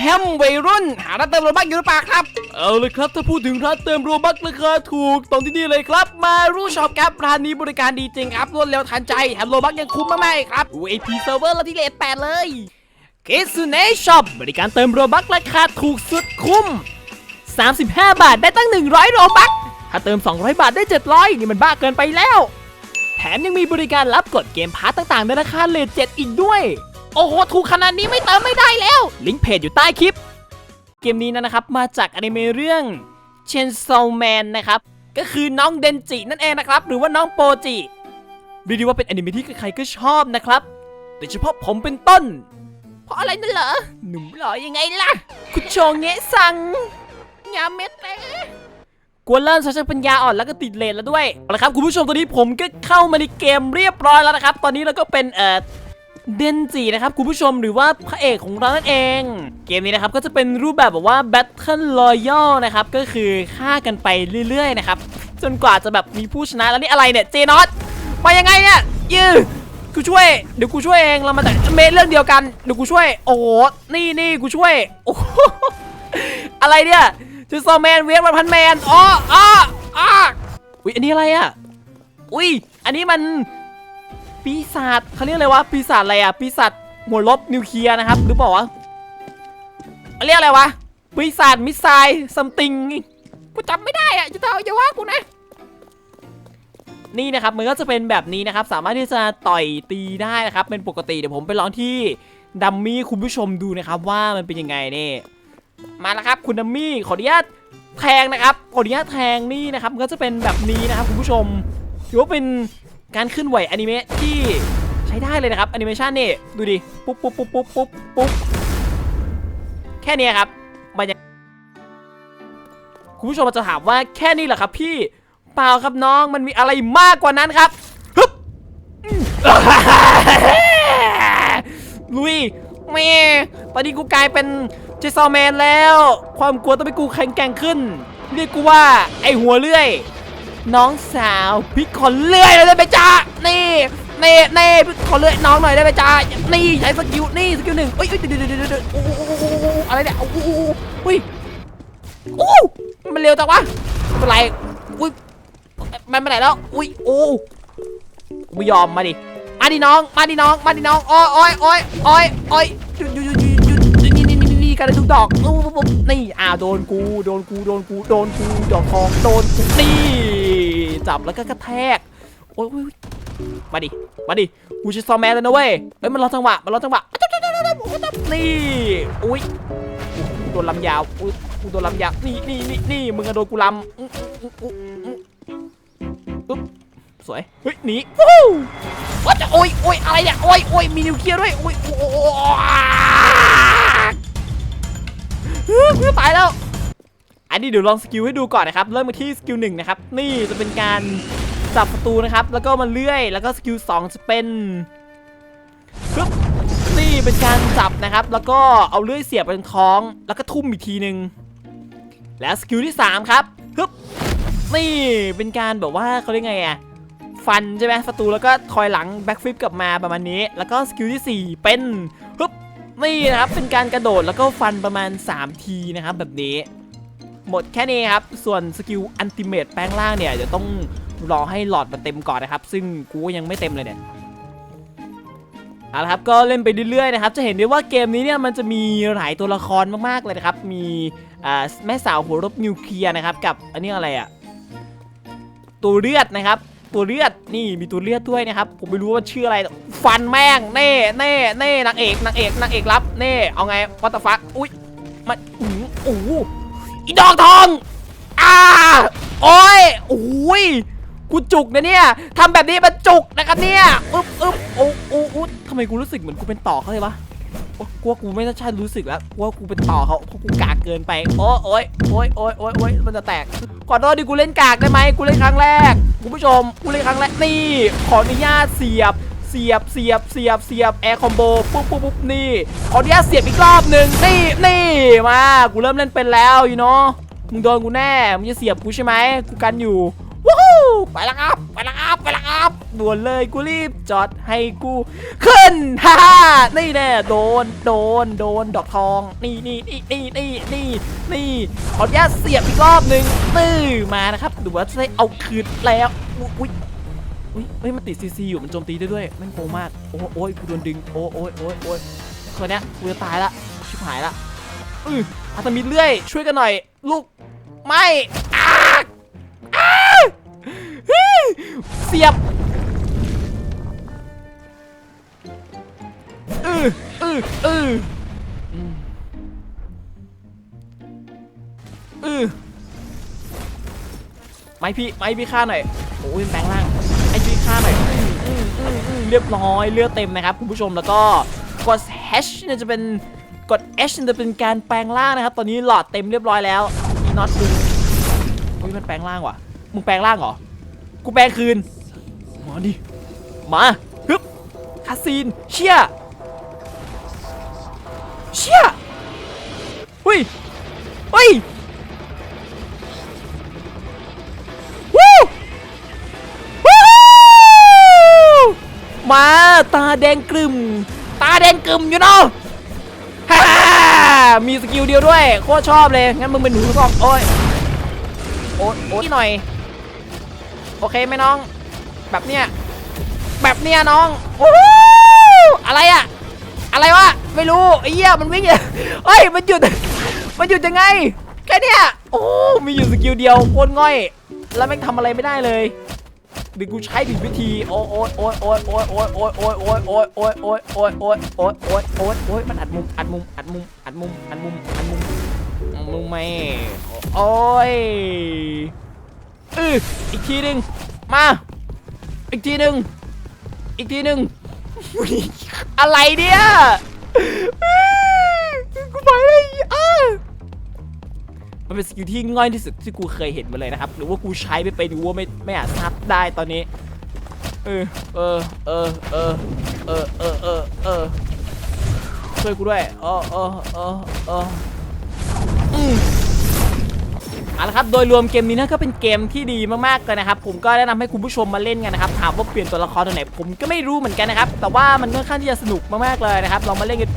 แฮมวัยรุ่น หาร้านเติมโลบักอยู่หรือเปล่าครับ เอาเลยครับ ถ้าพูดถึงร้านเติมโรบักราคาถูกต้องที่นี่เลยครับ มารู้ช็อปครับร้านนี้บริการดีจริงครับรวดเร็วทันใจแถมโลบักยังคุ้มมากๆครับ VIP Server ละที่เลทแปดเลยคิสุเนช็อปบริการเติมโลบักราคาถูกสุดคุ้ม 35 บาทได้ตั้ง 100โลบักถ้าเติม 200 บาทได้ 700 นี่มันบ้าเกินไปแล้ว แถมยังมีบริการรับกดเกมพาร์ตต่างๆในราคาเลท7อีกด้วย โอ้โห ถูกขนาดนี้ไม่เติมไม่ได้แล้ว ลิงก์เพจอยู่ใต้คลิป เกมนี้นะครับ มาจากอนิเมะเรื่อง Chainsaw Man นะครับ ก็คือน้องเดนจินั่นเองนะครับ หรือว่าน้องโปจิเรียกได้ว่าเป็นอนิเมะที่ใครๆก็ชอบนะครับโดยเฉพาะผมเป็นต้น เพราะอะไรนั่นเหรอ หนุ่มหล่อยังไงล่ะ คุณโชงเงะซังยาเม็ดเต้กวนเล่นชักปัญญาอ่อนแล้วก็ติดเลนแล้วด้วยเอาละครับคุณผู้ชมตอนนี้ผมก็เข้ามาในเกมเรียบร้อยแล้วนะครับ ตอนนี้เราก็เป็นเอ่อ เดนจินะครับคุณผู้ชมหรือว่าพระเอกของเรานั่นเอง เกมนี้นะครับก็จะเป็นรูปแบบแบบว่า Battle Royale นะครับก็คือฆ่ากันไปเรื่อยๆนะครับจนกว่าจะแบบมีผู้ชนะแล้วนี่อะไรเนี่ยเจนอตมายังไงเนี่ยยือกูช่วยเดี๋ยวกูช่วยเองเรามาจากเมนเรื่องเดียวกันเดี๋ยวกูช่วย โอ้โหนี่นี่กูช่วยโอ้โหอะไรเนี่ยจูซอแมนเวฟวันพันแมนอ๋ออ๋ออ๋ออุ้ยอันนี้อะไรอะอุ้ยอันนี้มัน ปีศาจเขาเรียกอะไรวะปีศาจอะไรอะปีศาจหัวลบนิวเคลียร์นะครับหรือเปล่าวะเรียกอะไรวะปีศาจมิสไซล์ซัมติงกูจำไม่ได้อะจะเอาอย่าว่ากูนะนี่นะครับมันก็จะเป็นแบบนี้นะครับ สามารถที่จะต่อยตีได้นะครับ เป็นปกติเดี๋ยวผมไปลองที่ดัมมี่คุณผู้ชมดูนะครับว่ามันเป็นยังไงนี่มาแล้วครับคุณดัมมี่ขออนุญาตแทงนะครับขออนุญาตแทงนี่นะครับมันก็จะเป็นแบบนี้นะครับคุณผู้ชมถือว่าเป็น การเคลื่อนไหวอนิเมะที่ใช้ได้เลยนะครับแอนิเมชันนี่ดูดิ ปุ๊บปุ๊บปุ๊บปุ๊บปุ๊บปุ๊บแค่นี้ครับมันยังคุณผู้ชมอาจจะถามว่าแค่นี้เหรอครับพี่เปล่าครับน้องมันมีอะไรมากกว่านั้นครับฮึบลุยแม่ตอนนี้กูกลายเป็นเจสซอแมนแล้ว ความกลัวต้องไปนกูแข็งแกร่งขึ้น เรียกกูว่าไอหัวเลื่อย น้องสาวพี่ขอเลื่อยเลยได้ไหมจ๊ะนี่เน่เน่พี่ขอเลื่อยน้องหน่อยได้ไหมจ๊ะนี่ใช้สกิลนี่สกิลหนึ่งเอ้ยเดี๋ยวเดี๋ยวเดี๋ยวเดี๋ยวอะไรเนี่ยโอ้โหอุ้ยโอ้มันเร็วจังวะเป็นไรอุ้ยมันไปไหนแล้วอุ้ยโอ้ไม่ยอมมาดิมาดิน้องมาดิน้องมาดิน้องอ้อยอ้อยอ้อยอ้อยอ้ยหยุดหยุดหยุดหยุดหยุดนี่นี่นี่นี่กันทุกดอกปุ๊บปุ๊บปุ๊บนี่อ่าโดนกูโดนกูโดนกูโดนกูดอกทองโดนกูนี่ จับแล้วก็กระแทก โอ้ยมาดิ มาดิ กูจะซอมแมนเลยนะเว้ย เฮ้ยมันรอจังหวะ มันรอจังหวะ นี่ อุ้ยโดนลำยาว อุ้ยกูโดนลำยาว นี่นี่นี่นี่มึงอะโดนกูลำอื้ออื้ออื้ออื้อปึ๊บสวย เฮ้ยหนีวู้ว่าจะโอ้ยโอ้ยอะไรเนี่ย โอ้ยโอ้ยมีนิวเคลียร์ด้วย โอ้ยโอ้ยตายแล้ว นนี้เดี๋ยวลองสกิลให้ดูก่อนนะครับ เริ่มมาที่สกิลหนึ่งนะครับ นี่จะเป็นการจับประตูนะครับ แล้วก็มาเลื่อย แล้วก็สกิลสองจะเป็นปึ๊บนี่เป็นการจับนะครับ แล้วก็เอาเลื่อยเสียบไปตรงท้อง แล้วก็ทุ่มอีกทีหนึ่งแล้วสกิลที่สามครับฮึบนี่เป็นการแบบว่าเขาเรียกไงอะฟันใช่ไหมประตูแล้วก็ถอยหลังแบ็กฟลิปกลับมาประมาณนี้ แล้วก็สกิลที่สี่เป็นฮึบนี่นะครับเป็นการกระโดดแล้วก็ฟันประมาณ 3 ทีนะครับแบบนี้ หมดแค่นี้ครับ ส่วนสกิลอันติเมตแปลงร่างเนี่ยเดี๋ยวต้องรอให้หลอดมันเต็มก่อนนะครับ ซึ่งกูยังไม่เต็มเลยเนี่ยเอาละครับก็เล่นไปเรื่อยๆนะครับ จะเห็นได้ว่าเกมนี้เนี่ยมันจะมีหลายตัวละครมากๆเลยนะครับ มีแม่สาวหัวรบนิวเคลียร์นะครับ กับอันนี้อะไรอะตัวเลือดนะครับ ตัวเลือดนี่มีตัวเลือดด้วยนะครับ ผมไม่รู้ว่าชื่ออะไรฟันแม่งเน่เน่เน่นางเอกนางเอกนางเอกรับเน่เอาไงวัตฟักอุ้ยมันอื้อหื อีดอกทอง อ่า โอ้ยโอ้ยกูจุกนะเนี่ยทำแบบนี้มันจุกนะครับเนี่ย อึ๊บอึ๊บโอ้โอ้โอ้ทำไมกูรู้สึกเหมือนกูเป็นต่อเขาเลยวะโอ๊ยกูว่ากูไม่น่าใช่รู้สึกแล้วกูว่ากูเป็นต่อเขาเพราะกูกากเกินไป โอ้โอ้ยโอ้ยโอ้ยโอ้ยโอ้ยมันจะแตก ขอโทษดิกูเล่นกากได้ไหมกูเล่นครั้งแรก คุณผู้ชม กูเล่นครั้งแรก นี่ ขออนุญาตเสียบ เสียบเสียบเสียบเสียบแอร์คอมโบปุ๊บปุ๊บปุ๊บนี่ขออนุญาตเสียบอีกรอบหนึ่งนี่นี่มากูเริ่มเล่นเป็นแล้วอยู่เนาะมึงโดนกูแน่มึงจะเสียบกูใช่ไหมกูกันอยู่วู้ฮู้ไปแล้วครับไปแล้วครับไปแล้วครับด่วนเลยกูรีบจอดให้กูขึ้นฮ่าฮ่านี่แน่โดนโดนโดนดอกทอง นี่นี่นี่นี่นี่นี่นี่ขออนุญาตเสียบอีกรอบหนึ่งตื้อมานะครับดูว่าจะได้เอาคืนแล้วอุ้ย อุ้ยเฮ้ยมันติดซีซีอยู่มันโจมตีได้ด้วยแม่งโกงมากโอ้โอ้ยกูโดนดึงโอ้โอ้ยโอ้ยโอ้ยคนเนี้ยกูจะตายละชิบหายละอืออาตมิดเลื่อยช่วยกันหน่อย ลูกไม่อาอาเสียบอืออืออืออืมอือไม่พี่ไม่พี่ฆ่าหน่อยโอ้ยแปลงร่าง เรียบร้อยเลือดเต็มนะครับคุณผู้ชมแล้วก็กด H เนี่ยจะเป็นกด H จะเป็นการแปลงร่างนะครับ ตอนนี้หลอดเต็มเรียบร้อยแล้วอีน็อตดึงอุ้ยมันแปลงร่างว่ะมึงแปลงร่างเหรอกูแปลงคืนมาดิมาฮึบคาซีนเชี่ยเชี่ยเฮ้ยเฮ้ย มา ตาแดงกลึมตาแดงกลึมอยู่เนาะฮ่ามีสกิลเดียวด้วย โคตรชอบเลย งั้นมึงเป็นหนูสองโอ้ย โอ๊ยโอ๊ยหน่อย โอเคไหมน้อง แบบเนี้ย แบบเนี้ยน้องโอ้อะไรอะอะไรวะ ไม่รู้ไอ้เหี้ยมันวิ่งอย่างเฮ้ย มันหยุด มันหยุดยังไง แค่เนี้ย โอ้ มีอยู่สกิลเดียวโคตรง่อย แล้วแม่ทำอะไรไม่ได้เลย หรือกูใช้ผิดวิธีโอ้ยโอ้ยโอ้ยโอ้ยโอ้ยโอ้ยโอ้ยโอ้ยโอ้ยโอ้ยโอ้ยโอ้ยโอ้ยโอ้ยโอ้ยโอ้ยโอ้ยโอ้มันอัดมุมอัดมุมอัดมุมอัดมุมอัดมุมอัดมุมมุมไม่โอ้ยอืออีกทีหนึ่งมาอีกทีหนึ่งอีกทีหนึ่งอะไรเนี่ยกูไปเลย มันเป็นสกิลที่ง่อยที่สุดที่กูเคยเห็นมาเลยนะครับ หรือว่ากูใช้ไม่เป็นหรือว่าไม่ไม่อาจทราบได้ตอนนี้ เออ เออ เออ เออ เออ เออ เออ เออ ช่วยกูด้วยเออเออเออเอออืมเอาละครับ โดยรวมเกมนี้นะก็เป็นเกมที่ดีมากๆเลยนะครับ ผมก็แนะนำให้คุณผู้ชมมาเล่นกันนะครับ ถามว่าเปลี่ยนตัวละครตัวไหน ผมก็ไม่รู้เหมือนกันนะครับ แต่ว่ามันค่อนข้างที่จะสนุกมากๆเลยนะครับ ลองมาเล่นกัน